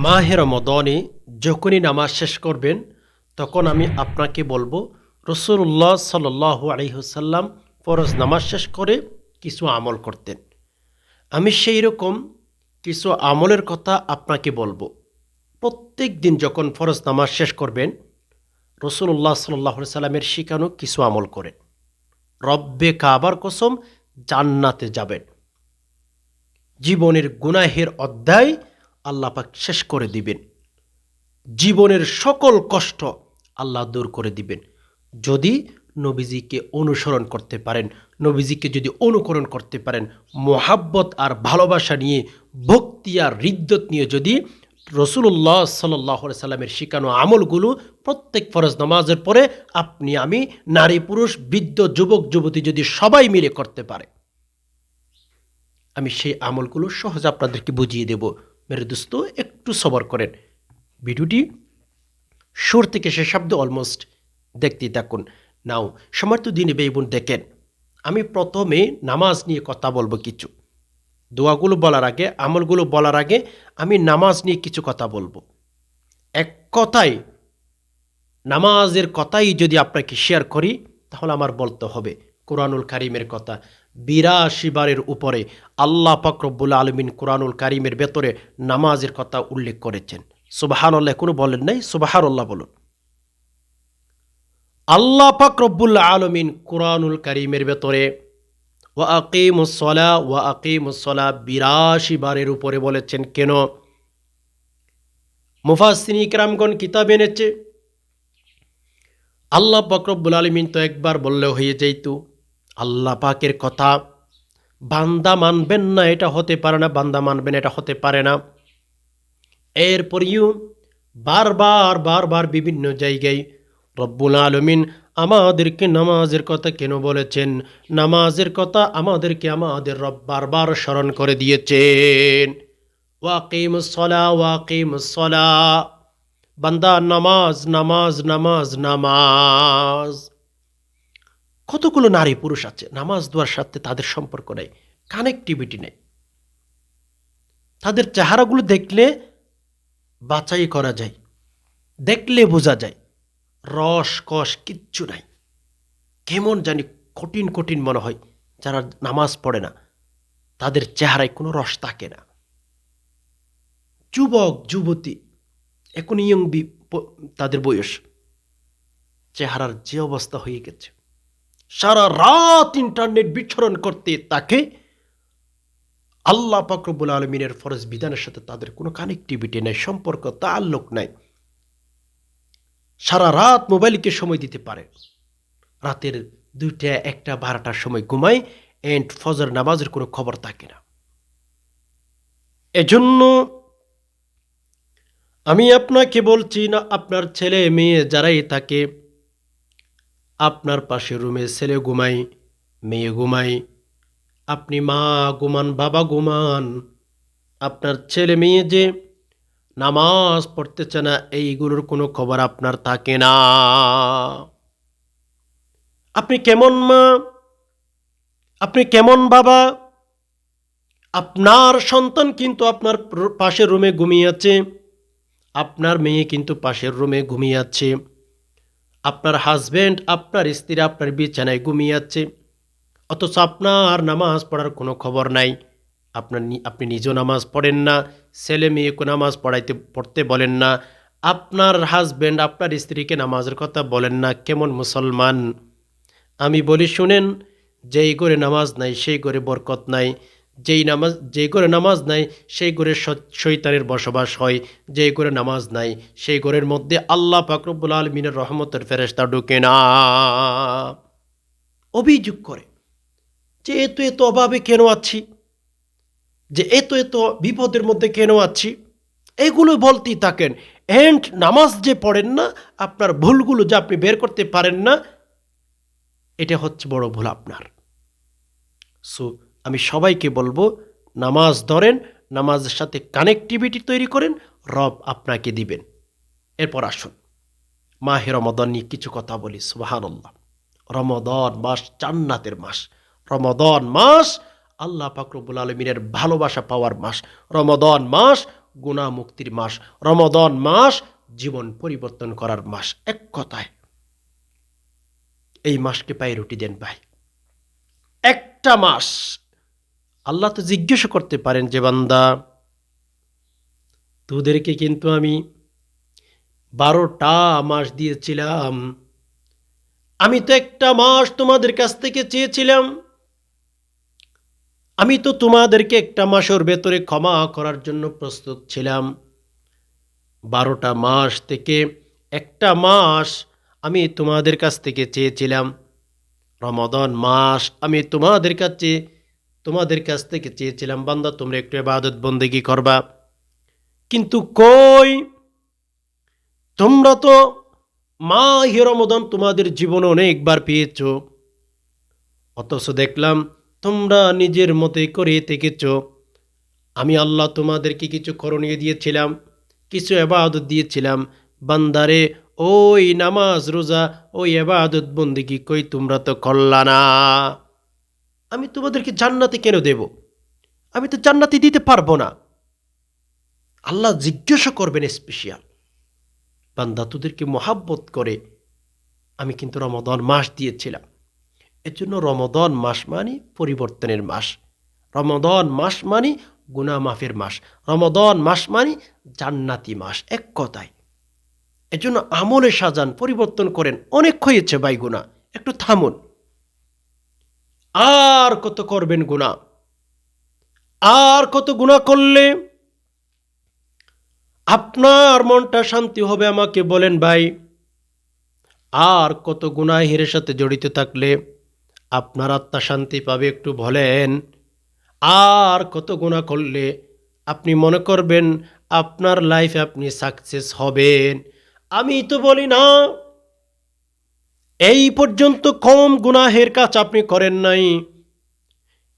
মাহের রমদনে যখনই নামাজ শেষ করবেন, তখন আমি আপনাকে বলব, রসুল্লাহ সাল আলহিহসাল্লাম ফরজ নামাজ শেষ করে কিছু আমল করতেন। আমি সেই রকম কিছু আমলের কথা আপনাকে বলব। প্রত্যেক দিন যখন ফরজ নামাজ শেষ করবেন, রসুল্লাহ সাল্লাহ সাল্লামের শিখানো কিছু আমল করেন। রব্বে কাবার কসম জান্নাতে যাবেন। জীবনের গুনাহের অধ্যায় আল্লাহ পাক শেষ করে দিবেন। জীবনের সকল কষ্ট আল্লাহ দূর করে দিবেন। যদি নবীজিকে অনুসরণ করতে পারেন, নবীজিকে যদি অনুকরণ করতে পারেন, মোহাব্বত আর ভালোবাসা নিয়ে, ভক্তি আর হৃদ্যত নিয়ে যদি রসুল্লাহ সাল্লাহ সাল্লামের শিখানো আমলগুলো প্রত্যেক ফরজ নামাজের পরে আপনি, আমি, নারী, পুরুষ, বৃদ্ধ, যুবক, যুবতী যদি সবাই মিলে করতে পারে, আমি সেই আমলগুলো সহজে আপনাদেরকে বুঝিয়ে দেব। মেরে দোস্ত, একটু সবর করেন। ভিডিওটি সুর থেকে শেষ শব্দ অলমোস্ট দেখতেই থাকুন। নাও, সমর্থ দিনে বেবুন দেখেন। আমি প্রথমে নামাজ নিয়ে কথা বলব কিছু। দোয়াগুলো বলার আগে, আমলগুলো বলার আগে আমি নামাজ নিয়ে কিছু কথা বলব। এক কথায়, নামাজের কথাই যদি আপনাকে শেয়ার করি, তাহলে আমার বলতে হবে। কোরআনুল কারিমের কথা। বিরাশি বারের উপরে আল্লাহ পাকরব্বুল আলমিন কোরআনুল কারিমের ভেতরে নামাজের কথা উল্লেখ করেছেন। সুবাহান আল্লাহ কোনো বলেন নাই? সুবাহার আল্লাহ বলুন। আল্লাহ পাক আলমিন কোরআনুল কারিমের ভেতরে ওয়া আকিমুসলা ওয়া আকিমুসলা বিরাশি বারের উপরে বলেছেন কেন? মুফাসিনী ইকরামগণ কিতাব এনেছে। আল্লাহ পাক আলমিন তো একবার বললে হয়ে যাইত। আল্লাহ পাকের কথা, বান্দা মানবেন না, এটা হতে পারে না, বান্দা মানবেন এটা হতে পারে না। এরপরেও বারবার বারবার বিভিন্ন জায়গায় রব্বুল আলমিন আমাদেরকে নামাজের কথা কেন বলেছেন? নামাজের কথা আমাদেরকে আমাদের রব বারবার স্মরণ করে দিয়েছেন। ওয়াকিম সলা ওয়াকিম সলা বান্দা, নামাজ নামাজ নামাজ নামাজ। কতগুলো নারী পুরুষ আছে? নামাজ দেওয়ার সাথে তাদের সম্পর্ক নেই কানেকটিভিটি নেই। তাদের চেহারাগুলো দেখলে বাছাই করা যায়, দেখলে বোঝা যায়, রস, কষ, কিচ্ছু নাই। কেমন জানি কঠিন কঠিন মনে হয়, যারা নামাজ পড়ে না, তাদের চেহারায় কোনো রস থাকে না। যুবক, যুবতী, এখন ইয়ং তাদের বয়স, চেহারার যে অবস্থা হয়ে গেছে। সারা রাত ইন্টারনেট বিচরণ করতে তাকে আল্লাহ পাকরবুল আলমিনের ফরজ বিধানের সাথে তাদের কোনো কানেকটিভিটি নেই, সম্পর্ক তাল্লুক নাই। সারা রাত মোবাইলকে সময় দিতে পারে। রাতের দুইটা, একটা, বারোটার সময় ঘুমায় এন্ড ফজর নামাজের কোনো খবর থাকে না। এজন্য আমি আপনাকে বলছি না, আপনার ছেলে, মেয়ে যারাই থাকে আপনার পাশে রুমে ছেলে ঘুমাই, মেয়ে ঘুমাই। আপনি মা ঘুমান, বাবা ঘুমান। আপনার ছেলে মেয়ে যে নামাজ পড়তেছে না, এইগুলোর কোনো খবর আপনার থাকে না। আপনি কেমন মা? আপনি কেমন বাবা? আপনার সন্তান কিন্তু আপনার পাশের রুমে ঘুমিয়ে আছে। আপনার মেয়ে কিন্তু পাশের রুমে ঘুমিয়ে আছে। আপনার হাজব্যান্ড আপনার স্ত্রী, আপনার বিছানায় ঘুমিয়ে আছে। অথচ আপনার নামাজ পড়ার কোনো খবর নাই। আপনার আপনি নিজেও নামাজ পড়েন না, ছেলে মেয়েকে নামাজ পড়াইতে, পড়তে বলেন না। আপনার হাজব্যান্ড আপনার স্ত্রীকে নামাজের কথা বলেন না, কেমন মুসলমান? আমি বলি, শুনেন, যেই করে নামাজ নাই, সেই করে বরকত নাই। যেই নামাজ যেই করে নামাজ নাই, সেই করে শৈতানের বসবাস হয়। যেই করে নামাজ নাই, সেই ঘরের মধ্যে আল্লাহ ফাকরবুল আলমিনের রহমতের ফেরেস্তা ঢুকে না। অভিযোগ করে যে এত এত অভাবে কেন আছি? যে এত এত বিপদের মধ্যে কেন আছি? এগুলো বলতেই থাকেন। এন্ড নামাজ যে পড়েন না, আপনার ভুলগুলো যে আপনি বের করতে পারেন না, এটা হচ্ছে বড় ভুল আপনার। সো আমি সবাইকে বলব, নামাজ ধরেন, নামাজের সাথে কানেকটিভিটি তৈরি করেন, রব আপনাকে দিবেন। এরপর আসুন। মাহে রমদন নিয়ে কিছু কথা বলি সুবাহান্লাহ রমদন মাস জান্নাতের মাস। রমদন মাস আল্লাহ পাকরবুল আলমিনের ভালোবাসা পাওয়ার মাস। রমদন মাস গুণা মুক্তির মাস। রমদন মাস জীবন পরিবর্তন করার মাস। এক কথায়, এই মাসকে পায়ে রুটি দেন ভাই। একটা মাস আল্লাহ তো জিজ্ঞেস করতে পারেন যে, বান্দা, তোদেরকে কিন্তু আমি বারোটা মাস দিয়েছিলাম। আমি তো একটা মাস তোমাদের কাছ থেকে চেয়েছিলাম। আমি তো তোমাদেরকে একটা মাসের ভেতরে ক্ষমা করার জন্য প্রস্তুত ছিলাম। বারোটা মাস থেকে একটা মাস আমি তোমাদের কাছ থেকে চেয়েছিলাম। রমদন মাস আমি তোমাদের কাছে তোমাদের কাছ থেকে চেয়েছিলাম, বান্দা, তোমরা একটু এবাদত বন্দেগি করবা। কিন্তু কই? তোমরা তো মা হিরমদন তোমাদের জীবনে অনেকবার পেয়েছ। অথচ দেখলাম, তোমরা নিজের মতে করে থেকেছ। আমি আল্লাহ তোমাদেরকে কিছু করণীয় দিয়েছিলাম, কিছু এবাদত দিয়েছিলাম। বান্দারে, ওই নামাজ, রোজা, ওই এবাদত বন্দিগি কই তোমরা তো করলা না। আমি তোমাদেরকে জান্নাতে কেন দেব? আমি তো জান্নাতে দিতে পারব না। আল্লাহ জিজ্ঞাসা করবেন স্পেশিয়াল বান্দা তোদেরকে মহাব্বত করে। আমি কিন্তু রমদন মাস দিয়েছিলাম। এর জন্য রমদন মাস মানে পরিবর্তনের মাস। রমদন মাস মানে গুনা মাফের মাস। রমদন মাস মানে জান্নাতি মাস, এক কথায়। এজন্য আমলে সাজান, পরিবর্তন করেন। অনেক হয়েছে ভাই গুণা একটু থামুন। আর কত করবেন গুণা আর কত গুণা করলে আপনার মনটা শান্তি হবে? আমাকে বলেন ভাই। আর কত গুনাহের সাথে জড়িত থাকলে আপনার আত্মা শান্তি পাবে একটু বলেন। আর কত গুণা করলে আপনি মনে করবেন আপনার লাইফে আপনি সাকসেস হবেন? আমি তো বলি না। এই পর্যন্ত কম গুনাহের কাজ আপনি করেন নাই।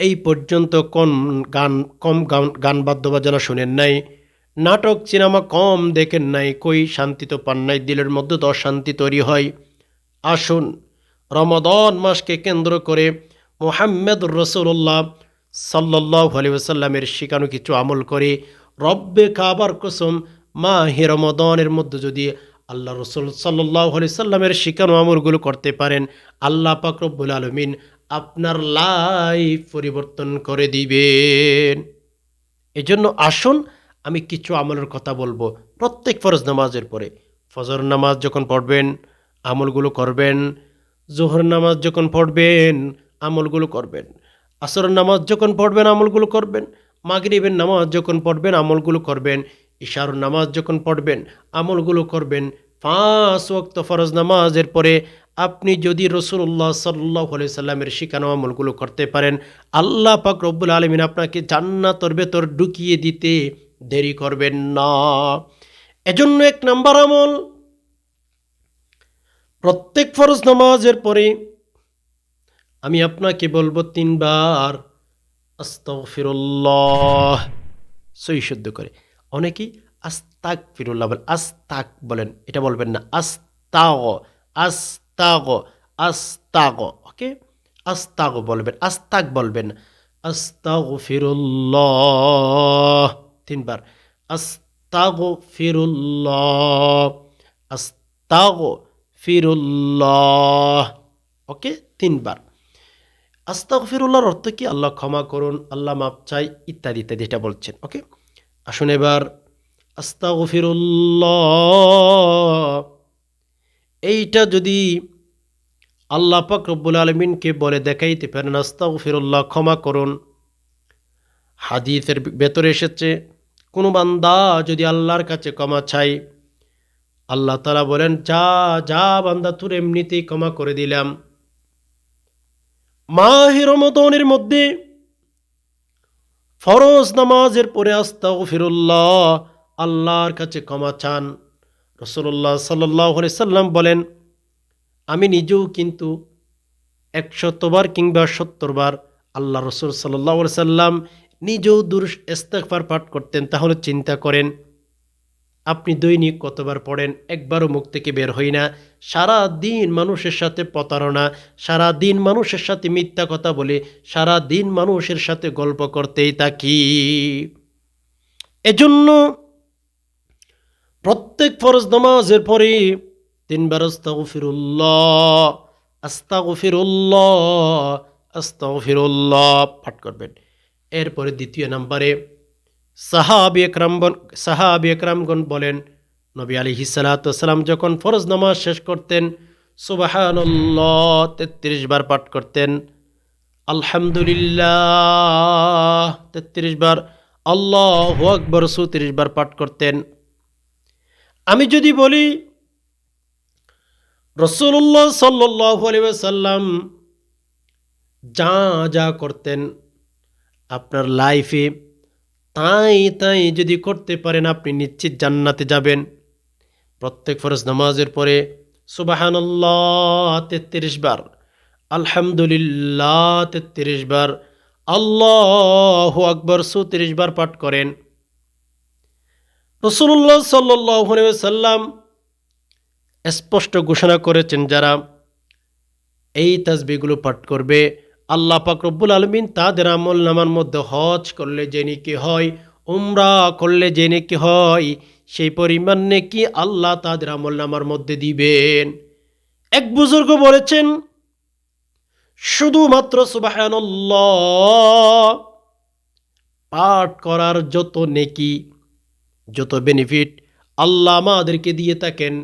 এই পর্যন্ত কম গান কম গান গান বাদ্যবাজনা শুনেন নাই। নাটক, সিনেমা কম দেখেন নাই। কই শান্তি তো পান নাই, দিলের মধ্যে তো অশান্তি তৈরি হয়। আসুন, রমদন মাসকে কেন্দ্র করে মোহাম্মদ রসুল্লাহ সাল্লাহ আলী ওসাল্লামের শিখানো কিছু আমল করে। রব্বে কাবার কসম মা হে রমদনের মধ্যে যদি আল্লাহ রসুল সাল্লাহ আলি সাল্লামের শিখানো আমলগুলো করতে পারেন। আল্লাহ পাক রব্বুল আলমিন আপনার লাইফ পরিবর্তন করে দিবেন। এজন্য আসুন, আমি কিছু আমলের কথা বলব। প্রত্যেক ফরজ নামাজের পরে। ফজর নামাজ যখন পড়বেন, আমলগুলো করবেন। জোহর নামাজ যখন পড়বেন, আমলগুলো করবেন। আসর নামাজ যখন পড়বেন, আমলগুলো করবেন। মাগরিবের নামাজ যখন পড়বেন, আমলগুলো করবেন। ইশার নামাজ যখন পড়বেন, আমলগুলো করবেন, পাঁচ ওক্ত ফরজ নামাজের পরে আপনি যদি রসুল্লাহ সাল্লাহ সাল্লামের শিখানো আমলগুলো করতে পারেন, আল্লাহ পাক রব্বুল আলমিন আপনাকে জান্নাতর ভেতর ঢুকিয়ে দিতে দেরি করবেন না। এজন্য এক নাম্বার আমল, প্রত্যেক ফরজ নামাজের পরে আমি আপনাকে বলব তিনবার, আস্তাগফিরুল্লাহ, সই শুদ্ধ করে। অনেকেই আস্তাক ফিরুল্লাহ বলেন আস্তাক বলেন, এটা বলবেন না, আস্তাগ আস্তাগ আস্তাগ, ওকে? আস্তাগ বলবেন আস্তাক বলবেন আস্তাগ ফিরুল্লাহ তিনবার আস্তাগ ফিরুল্লাহ আস্তাগ ফিরুল্লাহ ওকে? তিনবার আস্তাগ ফিরুল্লাহর অর্থ কি? আল্লাহ ক্ষমা করুন, আল্লাহ মাপ চাই, ইত্যাদি ইত্যাদি, এটা বলছেন, ওকে? আসুন এবার এইটা যদি আল্লাহ পাক রব্বুল আলমিনকে বলে দেখাইতে পারেন আস্তাগ ফিরুল্লাহ ক্ষমা করুন। হাদিসের ভেতরে এসেছে, কোনো বান্দা যদি আল্লাহর কাছে ক্ষমা চাই আল্লাহ তালা বলেন, যা যা বান্দা তোর এমনিতেই ক্ষমা করে দিলাম। মাহিরমদনের মধ্যে ফরজ নামাজের পরে আস্তা ফিরুল্লাহ আল্লাহর কাছে ক্ষমা চান। রসুল্লাহ সাল্লাহ সাল্লাম বলেন, আমি নিজেও কিন্তু একশতবার কিংবা সত্তরবার আল্লাহ রসুল সাল্লাহ সাল্লাম নিজেও দুরুস ইস্তেকফার পাঠ করতেন। তাহলে চিন্তা করেন আপনি দৈনিক কতবার পড়েন, একবারও মুখ থেকে বের হই না। সারা দিন মানুষের সাথে প্রতারণা, সারা দিন মানুষের সাথে মিথ্যা কথা বলে, সারা দিন মানুষের সাথে গল্প করতেই থাকি। এজন্য প্রত্যেক ফরজ নামাজের পরে তিনবার আস্তাগফিরুল্লাহ আস্তাগফিরুল্লাহ আস্তাগফিরুল্লাহ পাঠ করবেন। এরপরে দ্বিতীয় নম্বরে সাহাবি একরাম সাহাবি একরামগণ বলেন, নবী আলী হিসালাতাম যখন ফরজ নামাজ শেষ করতেন সুবাহান্লাহ তেত্রিশ বার পাঠ করতেন, আলহামদুলিল্লাহ, তেত্রিশ বার, আল্লাহ আকবর, চৌত্রিশ বার পাঠ করতেন। আমি যদি বলি রসুল্লাহ সাল্লাহ যা যা করতেন, আপনার লাইফে তাই তাই যদি করতে পারেন, আপনি নিশ্চিত জান্নাতে যাবেন। প্রত্যেক ফরজ নামাজের পরে সুবাহান্লাহ তেত্রিশ বার, আলহামদুলিল্লাহ, তেত্রিশ বার, আল্লাহ আকবর, চৌত্রিশ বার পাঠ করেন। রসুল্লাহ সাল্লাহ সাল্লাম স্পষ্ট ঘোষণা করেছেন, যারা এই তাজবিগুলো পাঠ করবে আল্লাহ পাক রব্বুল আলমিন তাদের আমল নামার মধ্যে হজ করলে যে নাকি হয়, উমরা করলে যে নাকি হয়, সেই পরিমাণ নাকি আল্লাহ তাদের আমল নামার মধ্যে দিবেন। এক বুজুর্গ বলেছেন, শুধুমাত্র সুবাহান্লাহ পাঠ করার যত নেকি, যত বেনিফিট আল্লাহ আমাদেরকে দিয়ে থাকেন,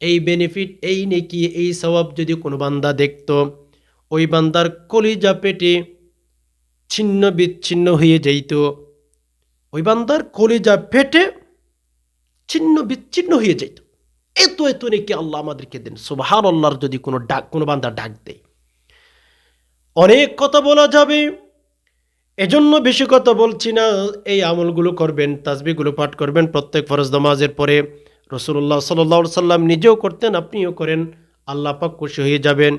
এই বেনিফিট এই নেকি, এই স্বভাব যদি কোনো বান্দা দেখত ওই বান্দার কলিজা পেটে ছিন্ন বিচ্ছিন্ন হয়ে যাইত। ওই বান্দার কলিজা পেটে ছিন্ন বিচ্ছিন্ন হয়ে যাইত। এত এত নাকি আল্লাহ আমাদেরকে দেন। সুবাহান আল্লাহর যদি কোনো ডাক, কোনো বান্দা ডাক দেয়। অনেক কথা বলা যাবে। এজন্য বেশি কথা বলছি না। এই আমলগুলো করবেন তাজবিগুলো পাঠ করবেন, প্রত্যেক ফরজ নামাজের পরে রসুল্লাহ সাল্লা সাল্লাম নিজেও করতেন, আপনিও করেন। আল্লাহ পাক খুশি হয়ে যাবেন।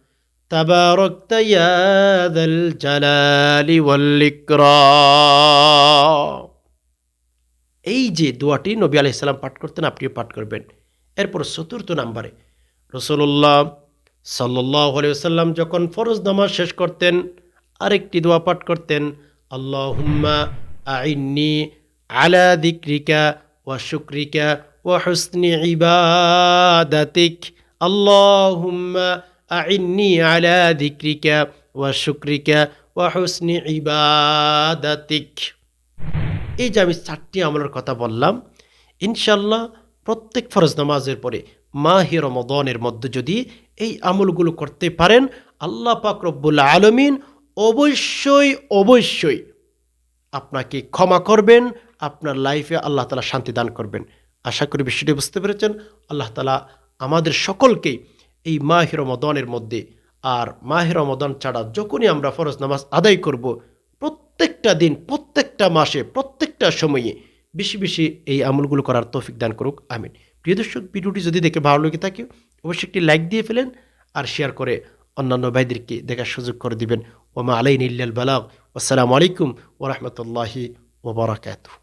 تباركت يا ذا الجلال والإكرام এই যে দোয়াটি নবী আলাইসাল্লাম পাঠ করতেন আপনিও পাঠ করবেন এরপর চতুর্থ নাম্বারে রসুল্লাহ সাল্লাহ সাল্লাম যখন ফরজ নামাজ শেষ করতেন আরেকটি দোয়া পাঠ করতেন আল্লাহুম্মা আইন্নি আলা দিক্রিকা ওয়া শুক্রিকা ওয়া হুসনি ইবাদাতিক আল্লাহুম্মা আইন্নি আলা দিক্রিকা ওয়া শুক্রিকা ওয়া হুসনি ইবাদাতিক এই যে আমি চারটি আমলের কথা বললাম ইনশাল্লাহ প্রত্যেক ফরজ নামাজের পরে মাহি রমদনের মধ্যে যদি এই আমলগুলো করতে পারেন, আল্লাহ পাক রব্বুল আলমিন অবশ্যই অবশ্যই আপনাকে ক্ষমা করবেন, আপনার লাইফে আল্লাহ তালা শান্তি দান করবেন। আশা করি বিষয়টি বুঝতে পেরেছেন। আল্লাহ তালা আমাদের সকলকেই এই মাহির রমদনের মধ্যে। আর মাহির রমদন ছাড়া যখনই আমরা ফরজ নামাজ আদায় করব, প্রত্যেকটা দিন, প্রত্যেকটা মাসে, প্রত্যেকটা সময়ে বেশি বেশি এই আমলগুলো করার তৌফিক দান করুক। আমিন। প্রিয় দর্শক, ভিডিওটি যদি দেখে ভালো লেগে থাকে, অবশ্যই একটি লাইক দিয়ে ফেলেন আর শেয়ার করে অন্যান্য ভাইদেরকে দেখার সুযোগ করে দিবেন। ওমা আলাইন ইল্লাল বালাগ। আসসালামু আলাইকুম ওরহমতুল্লাহি ওবরাকাতু